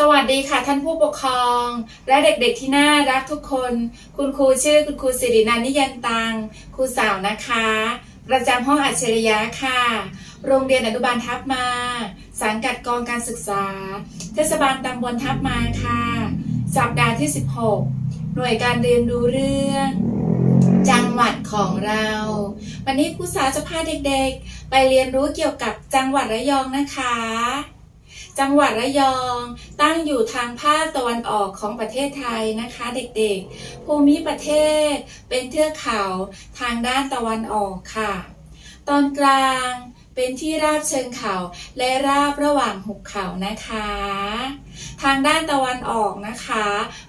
สวัสดีค่ะท่านผู้ปกครอง และเด็กๆที่น่ารักทุกคน คุณครูชื่อคุณครูสิรินันนิยันตังครูสาวนะคะ ประจำห้องอัจฉริยะค่ะ โรงเรียนอนุบาลทับมา สังกัดกองการศึกษา เทศบาลตำบลทับมาค่ะ สัปดาห์ที่ 16 หน่วยการเรียนรู้เรื่อง จังหวัดของเรา วันนี้ครูสาวจะพาเด็กๆ ไปเรียนรู้เกี่ยวกับจังหวัดระยองนะคะ จังหวัดระยองตั้งอยู่ทางภาคตะวันออกของประเทศไทยนะคะ เด็กๆ ภูมิประเทศเป็นเทือกเขาทางด้านตะวันออกค่ะ ตอนกลางเป็นที่ราบเชิงเขาและราบระหว่างหุบเขานะคะ ทางด้านตะวันออกนะคะ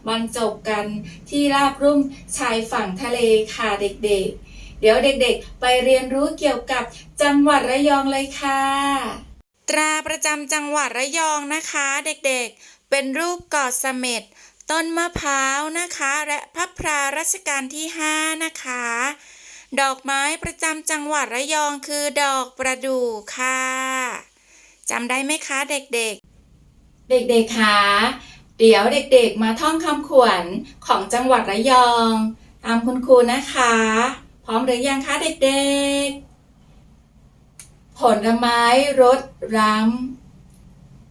บรรจบกันที่ราบรุ่มชายฝั่งทะเลค่ะเด็กๆ เดี๋ยวเด็กๆ ไปเรียนรู้เกี่ยวกับจังหวัดระยองเลยค่ะ ตราประจำจังหวัดระยองนะคะเด็กๆ เป็นรูปเกาะเสม็ดต้นมะพร้าวนะคะ และพระพรารัชกาลที่ 5 นะคะ ดอกไม้ประจำจังหวัดระยองคือดอกประดู่ค่ะจำได้ไหมคะเด็กๆ เด็กๆคะเดี๋ยวเด็กๆ มาท่องคำขวัญของจังหวัดระยอง ตามคุณครูนะคะ พร้อมหรือยังคะเด็กๆ ผลไม้รสร้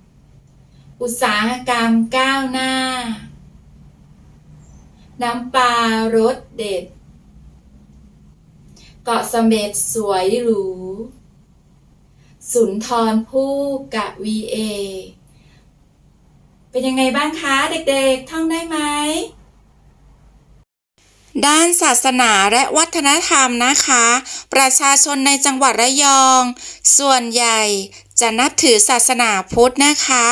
ำอุตสาหกรรมก้าวหน้า น้ำปลารสเด็ด เกาะเสม็ดสวยหรู สุนทรภู่กะวีเอเป็นยังไงบ้างคะ เด็กๆ ท่องได้ไหม ด้านศาสนาและวัฒนธรรมนะคะ ประชาชนในจังหวัดระยอง ส่วนใหญ่จะนับถือศาสนาพุทธนะคะ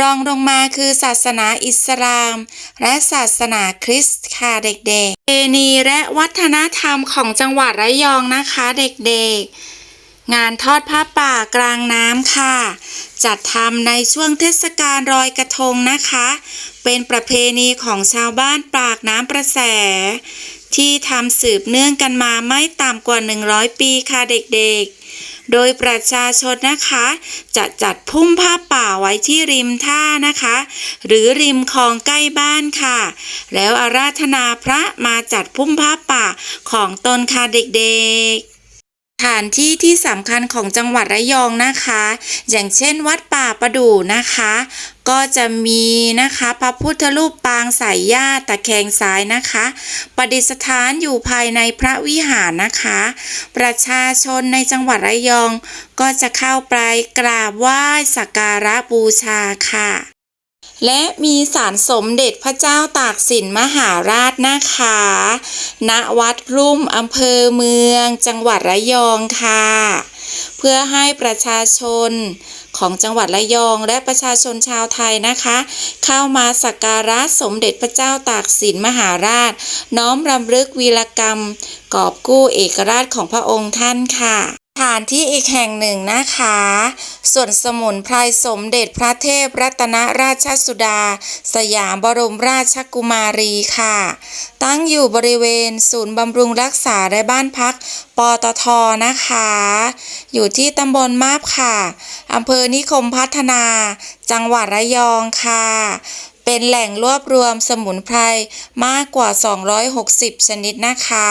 รองลงมาคือศาสนาอิสลาม และศาสนาคริสต์ค่ะเด็กๆเพณีและวัฒนธรรมของจังหวัดระยองนะคะเด็กๆ งานทอดผ้าป่ากลางน้ำค่ะ จัดทำในช่วงเทศกาลลอยกระทงนะคะ เป็นประเพณีของชาวบ้านปากน้ำประแส ที่ทำสืบเนื่องกันมาไม่ต่ำกว่า 100 ปีค่ะเด็กๆ โดยประชาชนนะคะ จะจัดพุ่มผ้าป่าไว้ที่ริมท่านะคะ หรือริมคลองใกล้บ้านค่ะ แล้วอาราธนาพระมาจัดพุ่มผ้าป่าของตนค่ะเด็กๆสถานที่ที่สำคัญของจังหวัดระยองนะคะ อย่างเช่นวัดป่าประดู่นะคะ ก็จะมีนะคะพระพุทธรูปปางสายญาติตะแคงซ้ายนะคะ ประดิษฐานอยู่ภายในพระวิหารนะคะ ประชาชนในจังหวัดระยอง ก็จะเข้าไปกราบไหว้สักการะบูชาค่ะและมีศาลสมเด็จพระเจ้าตากสินมหาราชนะคะ ณ วัดรุ่มอำเภอเมือง จังหวัดระยองค่ะ พื่อให้ประชาชนของจังหวัดระยองและประชาชนชาวไทยนะคะ เข้ามาสักการะสมเด็จพระเจ้าตากสินมหาราช น้อมรำลึกวีรกรรม กอบกู้เอกราชของพระองค์ท่านค่ะ ถานที่อีกแห่งหนึ่งนะคะ ส่วนสมุนไพรสมเด็จพระเทพรัตนราชสุดา สยามบรมราชกุมารีค่ะ ตั้งอยู่บริเวณศูนย์บำรุงรักษาและบ้านพักปตทนะคะ อยู่ที่ตำบลมาบค่ะอำเภอนิคมพัฒนา จังหวัดระยองค่ะ เป็นแหล่งรวบรวมสมุนไพรมากกว่า 260 ชนิดนะคะ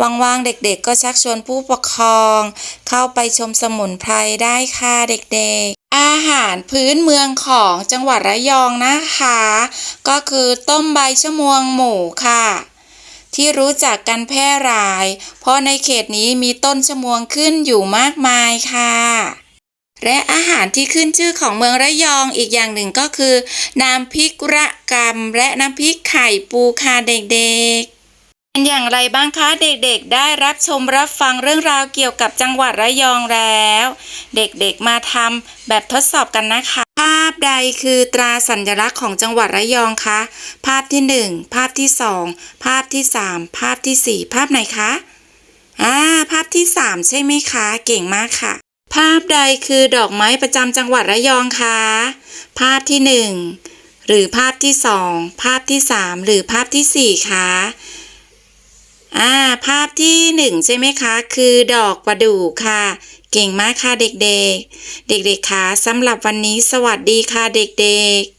ว่างๆ เด็กๆ ก็ชักชวนผู้ปกครอง เข้าไปชมสมุนไพรได้ค่ะเด็กๆ อาหารพื้นเมืองของจังหวัดระยองนะคะ ก็คือต้มใบชะมวงหมูค่ะที่รู้จักกันแพร่หลาย เพราะในเขตนี้มีต้นชะมวงขึ้นอยู่มากมายค่ะ และอาหารที่ขึ้นชื่อของเมืองระยองอีกอย่างหนึ่งก็คือ น้ำพริกระกำและน้ำพริกไข่ปูค่ะเด็กๆเป็นอย่างไรบ้างคะเด็กๆ ได้รับชมรับฟังเรื่องราวเกี่ยวกับจังหวัดระยองแล้ว เด็กๆมาทำแบบทดสอบกันนะคะ ภาพใดคือตราสัญลักษณ์ของจังหวัดระยองคะภาพที่หนึ่งภาพที่สองภาพที่สามภาพที่สี่ภาพไหนคะอ่าภาพที่สามใช่ไหมคะ เก่งมากค่ะ ภาพใดคือดอกไม้ประจำจังหวัดระยองคะ ภาพที่หนึ่งหรือภาพที่สองภาพที่สามหรือภาพที่สี่คะอ่าภาพที่หนึ่งใช่ไหมคะ คือดอกประดู่ค่ะ เก่งมากค่ะเด็กๆ เด็กๆคะสำหรับวันนี้สวัสดีค่ะเด็กๆ